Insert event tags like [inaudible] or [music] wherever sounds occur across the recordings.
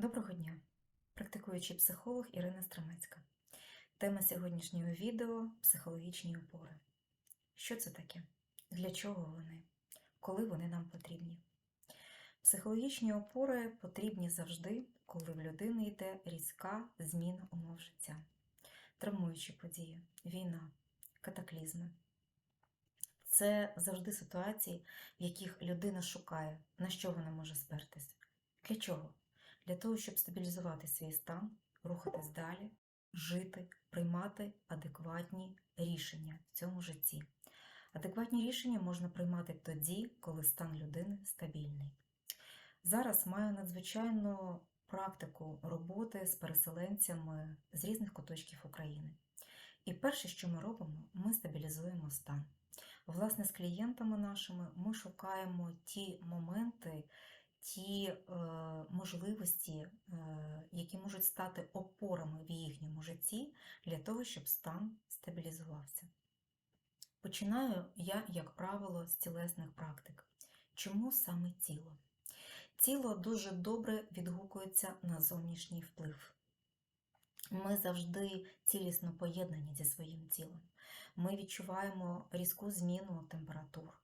Доброго дня! Практикуючий психолог Ірина Страмецька. Тема сьогоднішнього відео психологічні опори. Що це таке? Для чого вони? Коли вони нам потрібні? Психологічні опори потрібні завжди, коли в людини йде різка зміна умов життя, травмуючі події, війна, катаклізми. Це завжди ситуації, в яких людина шукає, на що вона може спертись. Для чого? Для того, щоб стабілізувати свій стан, рухатись далі, жити, приймати адекватні рішення в цьому житті. Адекватні рішення можна приймати тоді, коли стан людини стабільний. Зараз маю надзвичайну практику роботи з переселенцями з різних куточків України. І перше, що ми робимо, ми стабілізуємо стан. Власне, з клієнтами нашими ми шукаємо ті моменти, ті е, можливості, е, які можуть стати опорами в їхньому житті для того, щоб стан стабілізувався. Починаю я, як правило, з тілесних практик. Чому саме тіло? Тіло дуже добре відгукується на зовнішній вплив. Ми завжди цілісно поєднані зі своїм тілом. Ми відчуваємо різку зміну температур,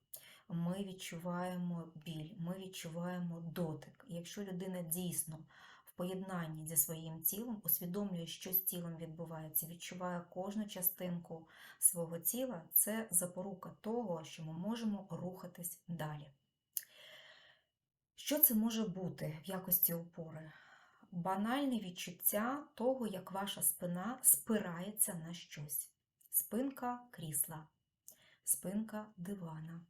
ми відчуваємо біль, ми відчуваємо дотик. І якщо людина дійсно в поєднанні зі своїм тілом усвідомлює, що з тілом відбувається, відчуває кожну частинку свого тіла, це запорука того, що ми можемо рухатись далі. Що це може бути в якості опори? Банальне відчуття того, як ваша спина спирається на щось. Спинка крісла, спинка дивана,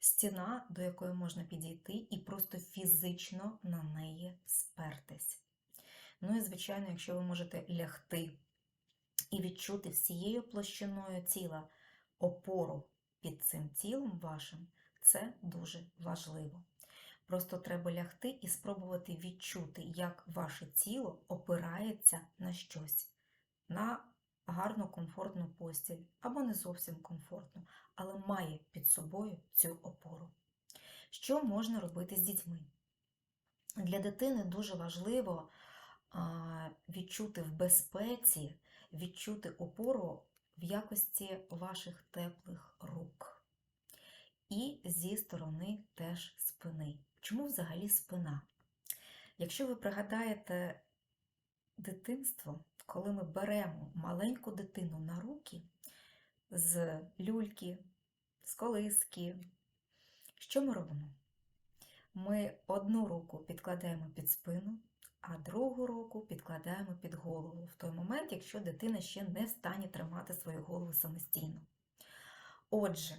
стіна, до якої можна підійти і просто фізично на неї спертись. Ну і, звичайно, якщо ви можете лягти і відчути всією площиною тіла опору під цим тілом вашим, це дуже важливо. Просто треба лягти і спробувати відчути, як ваше тіло опирається на щось, на гарну комфортну постіль або не зовсім комфортну, але має під собою цю опору. Що можна робити з дітьми? Для дитини дуже важливо відчути в безпеці, відчути опору в якості ваших теплих рук. І зі сторони теж спини. Чому взагалі спина? Якщо ви пригадаєте дитинство, коли ми беремо маленьку дитину на руки з люльки, з колиски, що ми робимо? Ми одну руку підкладаємо під спину, а другу руку підкладаємо під голову в той момент, якщо дитина ще не в стані тримати свою голову самостійно. Отже,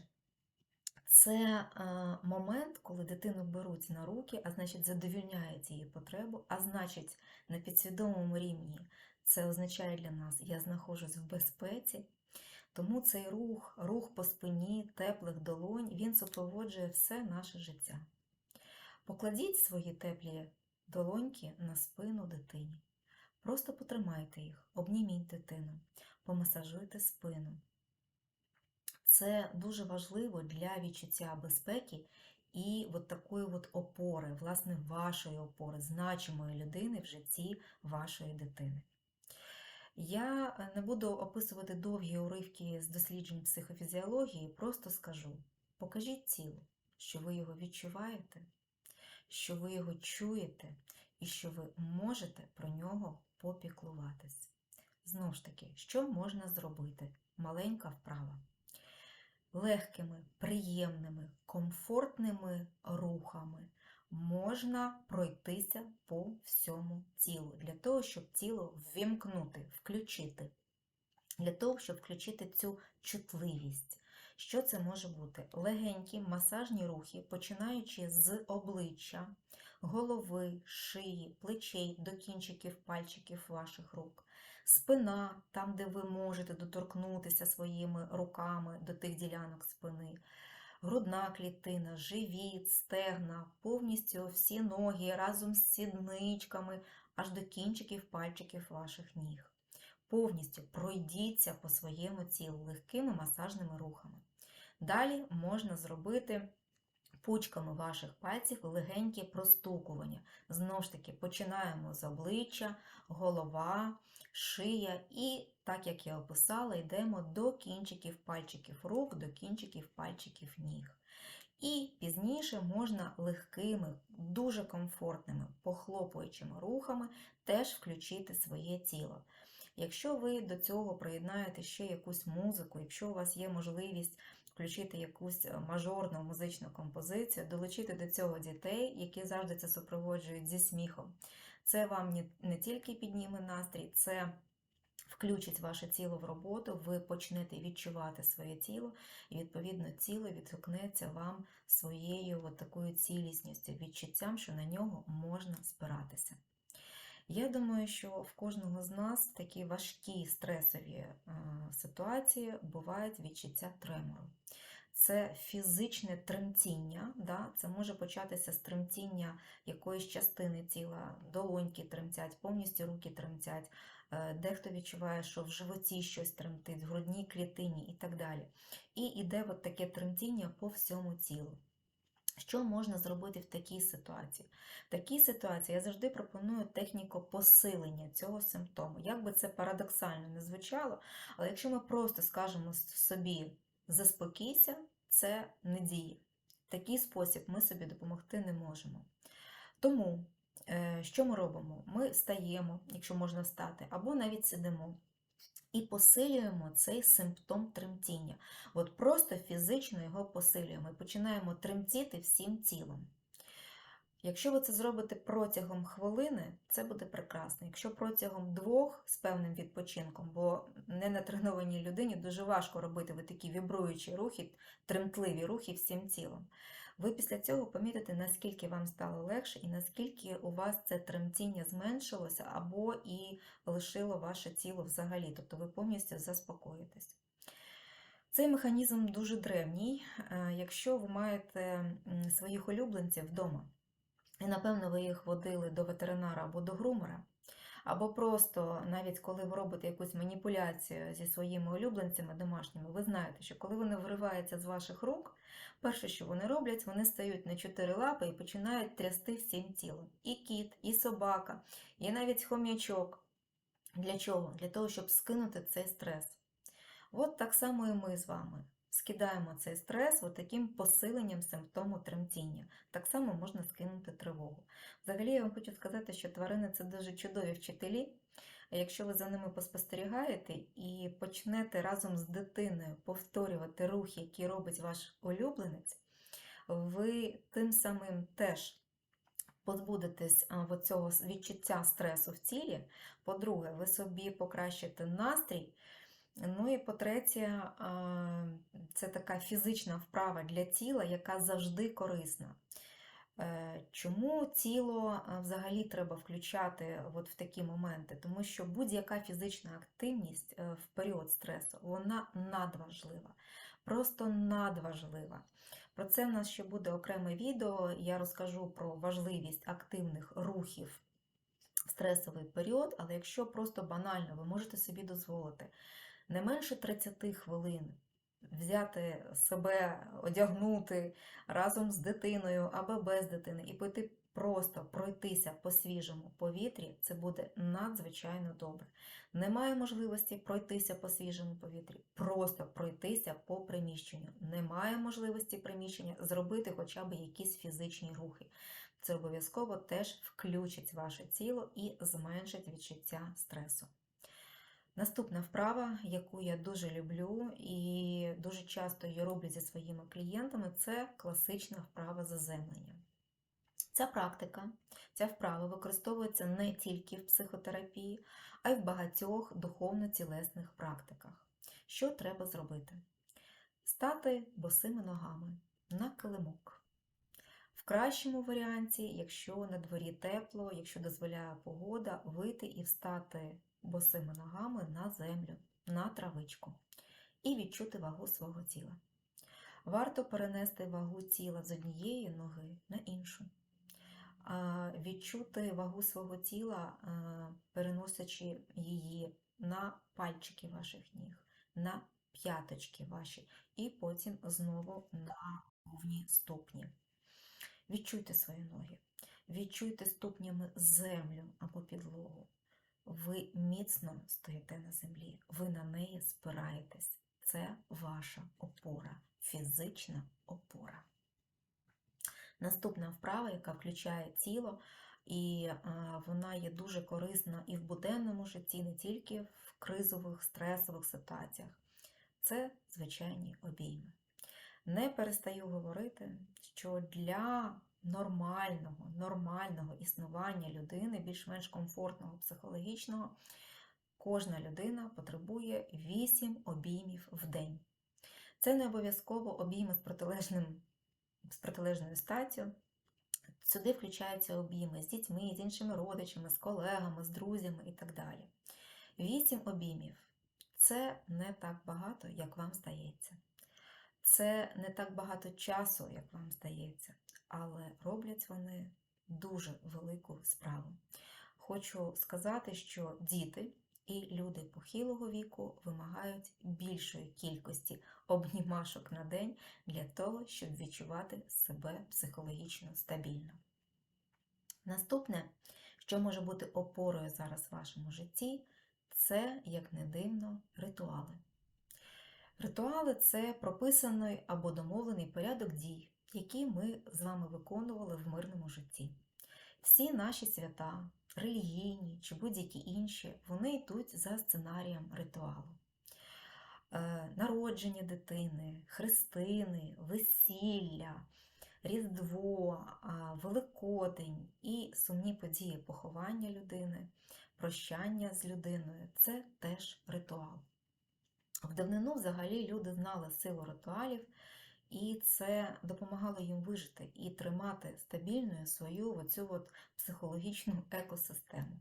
це е, момент, коли дитину беруть на руки, а значить, задовільняють її потребу, а значить, на підсвідомому рівні це означає для нас, я знаходжусь в безпеці. Тому цей рух, рух по спині, теплих долонь, він супроводжує все наше життя. Покладіть свої теплі долоньки на спину дитині. Просто потримайте їх, обніміть дитину, помасажуйте спину. Це дуже важливо для відчуття безпеки і от такої от опори, власне, вашої опори, значимої людини в житті вашої дитини. Я не буду описувати довгі уривки з досліджень психофізіології, просто скажу: покажіть тілу, що ви його відчуваєте, що ви його чуєте і що ви можете про нього попіклуватись. Знову ж таки, що можна зробити? Маленька вправа легкими, приємними, комфортними рухами можна пройтися по всьому тілу, для того, щоб тіло ввімкнути, включити, для того, щоб включити цю чутливість. Що це може бути? Легенькі масажні рухи, починаючи з обличчя, голови, шиї, плечей до кінчиків пальчиків ваших рук, спина, там, де ви можете доторкнутися своїми руками до тих ділянок спини, грудна клітина, живіт, стегна, повністю всі ноги разом з сідничками, аж до кінчиків пальчиків ваших ніг. Повністю пройдіться по своєму тілу легкими масажними рухами. Далі можна зробити пучками ваших пальців легеньке простукування. Знову ж таки, починаємо з обличчя, голова, шия, і, так як я описала, йдемо до кінчиків пальчиків рук, до кінчиків пальчиків ніг. І пізніше можна легкими, дуже комфортними, похлопуючими рухами теж включити своє тіло. Якщо ви до цього приєднаєте ще якусь музику, якщо у вас є можливість включити якусь е, мажорну музичну композицію, долучити до цього дітей, які завжди це супроводжують зі сміхом, це вам не, тільки підніме настрій, це включить ваше тіло в роботу, ви почнете відчувати своє тіло, і відповідно тіло відгукнеться вам своєю от такою цілісністю, відчуттям, що на нього можна спиратися. Я думаю, що в кожного з нас такі важкі стресові ситуації бувають відчуття тремору. Це фізичне тремтіння, да? це може початися з тремтіння якоїсь частини тіла, долоньки тремтять, повністю руки тремтять, е, дехто відчуває, що в животі щось тремтить, в грудній клітині і так далі. І йде от таке тремтіння по всьому тілу. Що можна зробити в такій ситуації? В такій ситуації я завжди пропоную техніку посилення цього симптому. Як би це парадоксально не звучало, але якщо ми просто скажемо собі заспокійся, це не діє. В такий спосіб ми собі допомогти не можемо. Тому, е, що ми робимо? Ми стаємо, якщо можна встати, або навіть сидимо. І посилюємо цей симптом тремтіння. От просто фізично його посилюємо і починаємо тремтіти всім тілом. Якщо ви це зробите протягом хвилини, це буде прекрасно. Якщо протягом двох з певним відпочинком, бо не на тренованій людині дуже важко робити такі вібруючі рухи, тремтливі рухи всім тілом. Ви після цього помітите, наскільки вам стало легше і наскільки у вас це тремтіння зменшилося або і лишило ваше тіло взагалі, тобто ви повністю заспокоїтесь. Цей механізм дуже древній. Е, якщо ви маєте своїх улюбленців вдома, і, напевно, ви їх водили до ветеринара або до грумера, або просто, навіть коли ви робите якусь маніпуляцію зі своїми улюбленцями домашніми, ви знаєте, що коли вони вириваються з ваших рук, перше, що вони роблять, вони стають на чотири лапи і починають трясти всім тілом. І кіт, і собака, і навіть хом'ячок. Для чого? Для того, щоб скинути цей стрес. От так само і ми з вами скидаємо цей стрес таким посиленням симптому тремтіння. Так само можна скинути тривогу. Взагалі, я вам хочу сказати, що тварини це дуже чудові вчителі. Якщо ви за ними поспостерігаєте і почнете разом з дитиною повторювати рухи, які робить ваш улюбленець, ви тим самим теж позбудетесь цього відчуття стресу в тілі. По-друге, ви собі покращите настрій. Ну і по-третє, це така фізична вправа для тіла, яка завжди корисна. Е, чому тіло взагалі треба включати от в такі моменти? Тому що будь-яка фізична активність е, в період стресу, вона надважлива, просто надважлива. Про це в нас ще буде окреме відео. Я розкажу про важливість активних рухів в стресовий період, але якщо просто банально ви можете собі дозволити не менше 30 хвилин взяти себе, одягнути разом з дитиною або без дитини і пойти просто пройтися по свіжому повітрі, це буде надзвичайно добре. Немає можливості пройтися по свіжому повітрі, просто пройтися по приміщенню. Немає можливості приміщення зробити хоча б якісь фізичні рухи. Це обов'язково теж включить ваше тіло і зменшить відчуття стресу. Наступна вправа, яку я дуже люблю і дуже часто її роблю зі своїми клієнтами, це класична вправа заземлення. Ця практика, ця вправа використовується не тільки в психотерапії, а й в багатьох духовно-тілесних практиках. Що треба зробити? Стати босими ногами на килимок. В кращому варіанті, якщо на дворі тепло, якщо дозволяє погода, вийти і встати босими ногами на землю, на травичку і відчути вагу свого тіла. Варто перенести вагу тіла з однієї ноги на іншу. Відчути вагу свого тіла, переносячи її на пальчики ваших ніг, на п'яточки ваші, і потім знову на повні ступні. Відчуйте свої ноги, відчуйте ступнями землю або підлогу. Ви міцно стоїте на землі, ви на неї спираєтесь. Це ваша опора, фізична опора. Наступна вправа, яка включає тіло, і е, вона є дуже корисна і в буденному житті, не тільки в кризових, стресових ситуаціях. Це звичайні обійми. Не перестаю говорити, що для нормального, нормального існування людини, більш-менш комфортного психологічного, кожна людина потребує 8 обіймів в день. Це не обов'язково обійми з протилежним з протилежною статтю. Сюди включаються обійми з дітьми, з іншими родичами, з колегами, з друзями і так далі. Вісім обіймів це не так багато, як вам здається. Це не так багато часу, як вам здається, але роблять вони дуже велику справу. Хочу сказати, що діти і люди похилого віку вимагають більшої кількості обнімашок на день для того, щоб відчувати себе психологічно стабільно. Наступне, що може бути опорою зараз в вашому житті, це, як не дивно, ритуали. Ритуали це прописаний або домовлений порядок дій, які ми з вами виконували в мирному житті. Всі наші свята, релігійні чи будь-які інші, вони йдуть за сценарієм ритуалу. Е, Народження дитини, хрестини, весілля, Різдво, Великодень і сумні події поховання людини, прощання з людиною це теж ритуал. В давнину взагалі люди знали силу ритуалів, і це допомагало їм вижити і тримати стабільною свою оцю от психологічну [laughs] екосистему.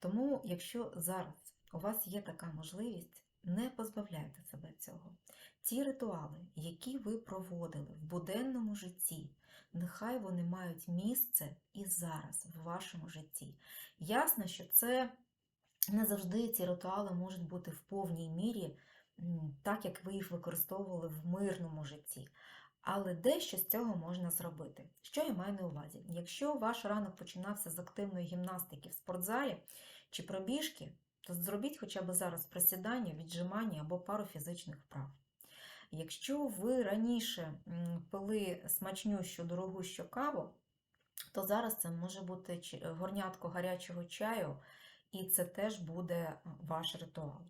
Тому, якщо зараз у вас є така можливість, не позбавляйте себе цього. Ті ритуали, які ви проводили в буденному житті, нехай вони мають місце і зараз в вашому житті. Ясно, що це не завжди ці ритуали можуть бути в повній мірі, так як ви їх використовували в мирному житті. Але дещо з цього можна зробити. Що я маю на увазі? Якщо ваш ранок починався з активної гімнастики в спортзалі чи пробіжки, то зробіть хоча б зараз присідання, віджимання або пару фізичних вправ. Якщо ви раніше пили смачнющу дорогущу каву, то зараз це може бути горнятко гарячого чаю, і це теж буде ваш ритуал.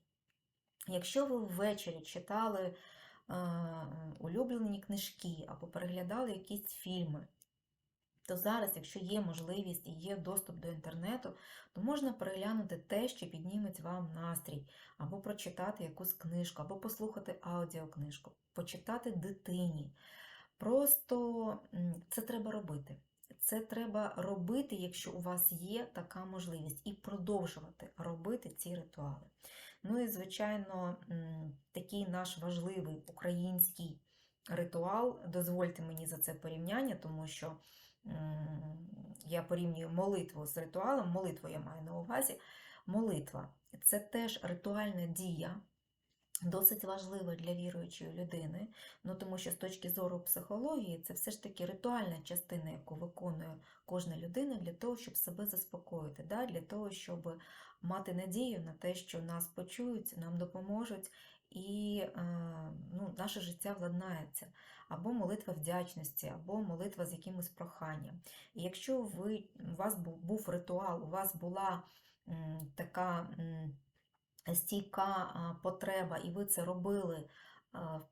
Якщо ви ввечері читали е, улюблені книжки або переглядали якісь фільми, то зараз, якщо є можливість і є доступ до інтернету, то можна переглянути те, що підніметь вам настрій, або прочитати якусь книжку, або послухати аудіокнижку, почитати дитині. Просто це треба робити. Це треба робити, якщо у вас є така можливість, і продовжувати робити ці ритуали. Ну і, звичайно, такий наш важливий український ритуал, дозвольте мені за це порівняння, тому що я порівнюю молитву з ритуалом, молитву я маю на увазі. Молитва це теж ритуальна дія, досить важлива для віруючої людини, ну тому що з точки зору психології це все ж таки ритуальна частина, яку виконує кожна людина для того, щоб себе заспокоїти, да? для того, щоб мати надію на те, що нас почують, нам допоможуть і е, ну, наше життя владнається, або молитва вдячності, або молитва з якимось проханням. І якщо ви, у вас був ритуал, у вас була така стійка потреба, і ви це робили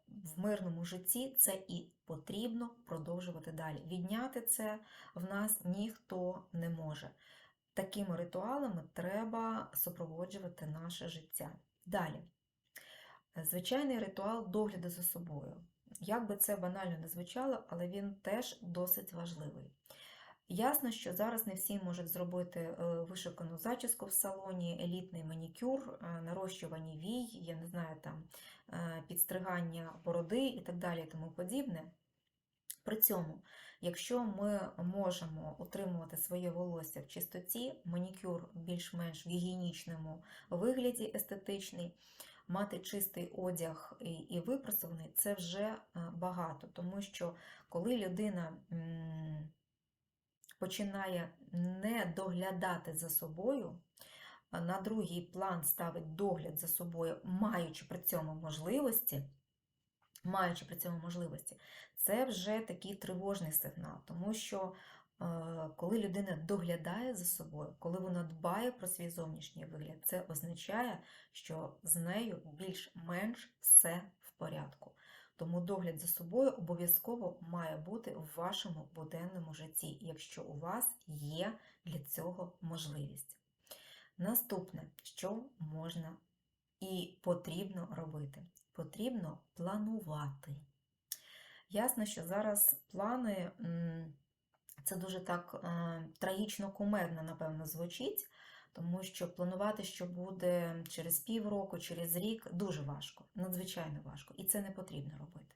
в мирному житті, це і потрібно продовжувати далі. Відняти це в нас ніхто не може. Такими ритуалами треба супроводжувати наше життя. Далі. Звичайний ритуал догляду за собою. Як би це банально не звучало, але він теж досить важливий. Ясно, що зараз не всі можуть зробити е, вишукану зачіску в салоні, елітний манікюр, е, нарощування вій, я не знаю, там е, підстригання бороди і так далі, і тому подібне. При цьому, якщо ми можемо утримувати своє волосся в чистоті, манікюр більш-менш в гігієнічному вигляді естетичний, мати чистий одяг і випросований, це вже багато, тому що коли людина починає не доглядати за собою, на другий план ставить догляд за собою, маючи при цьому можливості, маючи при цьому можливості, це вже такий тривожний сигнал, тому що е, коли людина доглядає за собою, коли вона дбає про свій зовнішній вигляд, це означає, що з нею більш-менш все в порядку. Тому догляд за собою обов'язково має бути в вашому буденному житті, якщо у вас є для цього можливість. Наступне, що можна і потрібно робити? Потрібно планувати. Ясно, що зараз плани це дуже так е, трагічно кумедно, напевно, звучить, тому що планувати, що буде через півроку, через рік, дуже важко, надзвичайно важко, і це не потрібно робити.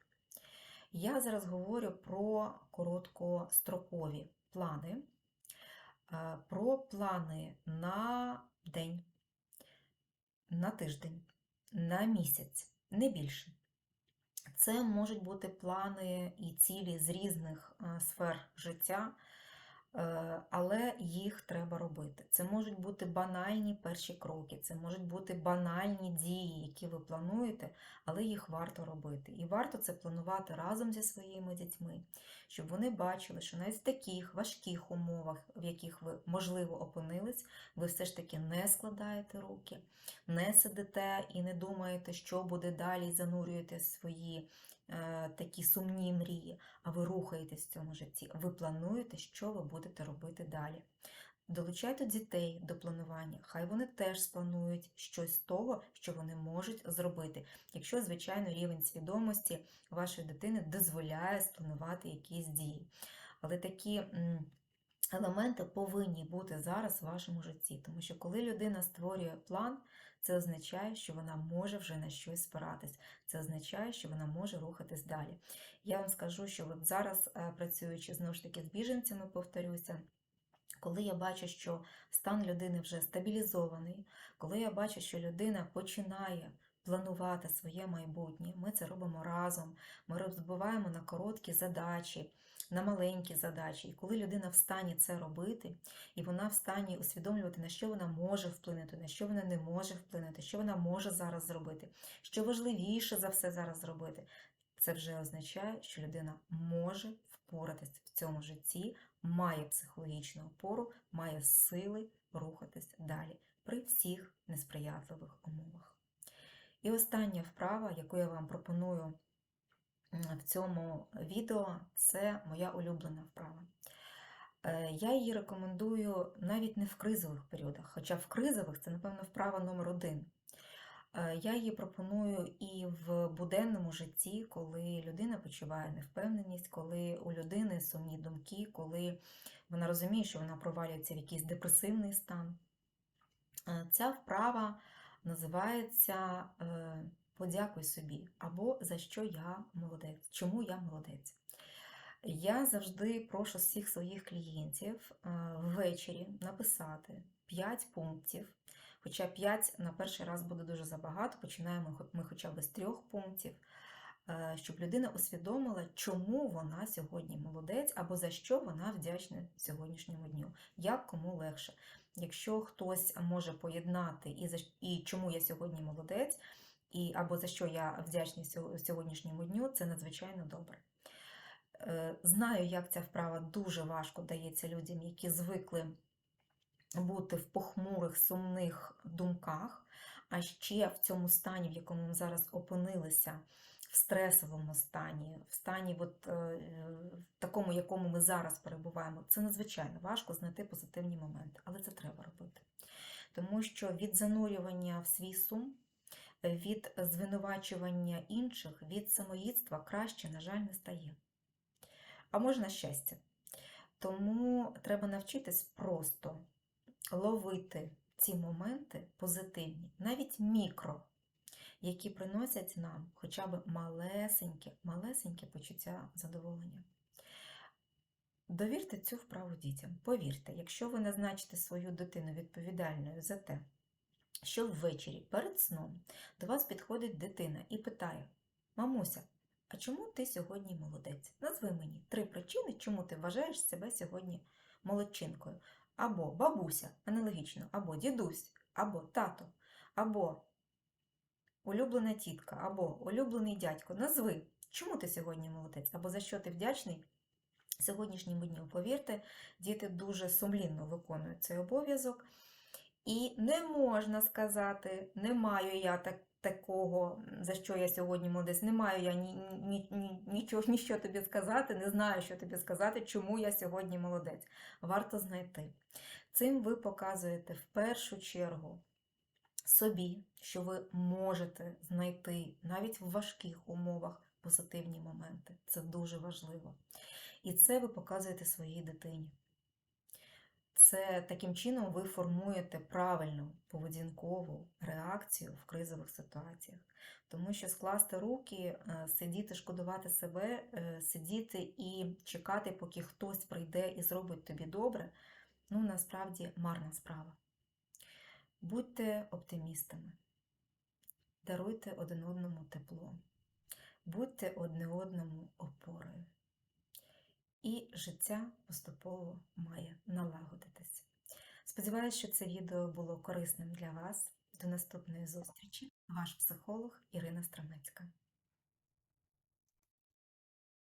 Я зараз говорю про короткострокові плани, е, про плани на день, на тиждень, на місяць, не більше. Це можуть бути плани і цілі з різних е, сфер життя, але їх треба робити. Це можуть бути банальні перші кроки, це можуть бути банальні дії, які ви плануєте, але їх варто робити. І варто це планувати разом зі своїми дітьми, щоб вони бачили, що навіть в таких важких умовах, в яких ви, можливо, опинились, ви все ж таки не складаєте руки, не сидите і не думаєте, що буде далі, занурюєте свої е, такі сумні мрії, а ви рухаєтесь в цьому житті. Ви плануєте, що ви будете робити далі. Долучайте дітей до планування, хай вони теж спланують щось з того, що вони можуть зробити, якщо, звичайно, рівень свідомості вашої дитини дозволяє спланувати якісь дії. Але такі елементи повинні бути зараз в вашому житті, тому що коли людина створює план, це означає, що вона може вже на щось спиратись. Це означає, що вона може рухатись далі. Я вам скажу, що от зараз, е, працюючи знову ж таки з біженцями, повторюся. Коли я бачу, що стан людини вже стабілізований, коли я бачу, що людина починає планувати своє майбутнє, ми це робимо разом, ми розбиваємо на короткі задачі, на маленькі задачі. І коли людина в стані це робити, і вона в стані усвідомлювати, на що вона може вплинути, на що вона не може вплинути, що вона може зараз зробити, що важливіше за все зараз зробити, це вже означає, що людина може впоратись в цьому житті, має психологічну опору, має сили рухатись далі при всіх несприятливих умовах. І остання вправа, яку я вам пропоную в цьому відео, це моя улюблена вправа. Е, я її рекомендую навіть не в кризових періодах, хоча в кризових це, напевно, вправа номер один. Е, я її пропоную і в буденному житті, коли людина почуває невпевненість, коли у людини сумні думки, коли вона розуміє, що вона провалюється в якийсь депресивний стан. Е, ця вправа називається Подякуй собі або за що я молодець, чому я молодець. Я завжди прошу всіх своїх клієнтів ввечері написати 5 пунктів. Хоча 5 на перший раз буде дуже забагато, починаємо ми хоча б з трьох пунктів, щоб людина усвідомила, чому вона сьогодні молодець, або за що вона вдячна сьогоднішньому дню, як кому легше. Якщо хтось може поєднати і за і чому я сьогодні молодець, і або за що я вдячний сьогоднішньому дню, це надзвичайно добре. Е, знаю, як ця вправа дуже важко дається людям, які звикли бути в похмурих, сумних думках, а ще в цьому стані, в якому ми зараз опинилися, в стресовому стані, в стані, от, е, в такому, якому ми зараз перебуваємо, це надзвичайно важко знайти позитивні моменти, але це треба робити. Тому що від занурювання в свій сум, від звинувачування інших, від самоїдства краще, на жаль, не стає а може на щастя. Тому треба навчитись просто ловити ці моменти позитивні, навіть мікро, які приносять нам хоча б малесеньке, малесеньке почуття задоволення. Довірте цю вправу дітям. Повірте, якщо ви назначите свою дитину відповідальною за те, що ввечері перед сном до вас підходить дитина і питає: Мамуся, а чому ти сьогодні молодець? Назви мені три причини, чому ти вважаєш себе сьогодні молодчинкою. Або бабуся, аналогічно, або дідусь, або тато, або улюблена тітка, або улюблений дядько. Назви, чому ти сьогодні молодець, або за що ти вдячний сьогоднішньому дню. Повірте, діти дуже сумлінно виконують цей обов'язок. І не можна сказати, не маю я так, такого, за що я сьогодні молодець, не маю я ні, ні, ні, нічого, ніщо тобі сказати, не знаю, що тобі сказати, чому я сьогодні молодець. Варто знайти. Цим ви показуєте в першу чергу собі, що ви можете знайти навіть в важких умовах позитивні моменти. Це дуже важливо. І це ви показуєте своїй дитині. Це таким чином ви формуєте правильну поведінкову реакцію в кризових ситуаціях. Тому що скласти руки, е, сидіти, шкодувати себе, е, сидіти і чекати, поки хтось прийде і зробить тобі добре, ну насправді марна справа. Будьте оптимістами, даруйте один одному тепло, будьте одне одному опорою. І життя поступово має налагодитись. Сподіваюся, що це відео було корисним для вас. До наступної зустрічі. Ваш психолог Ірина Страмецька.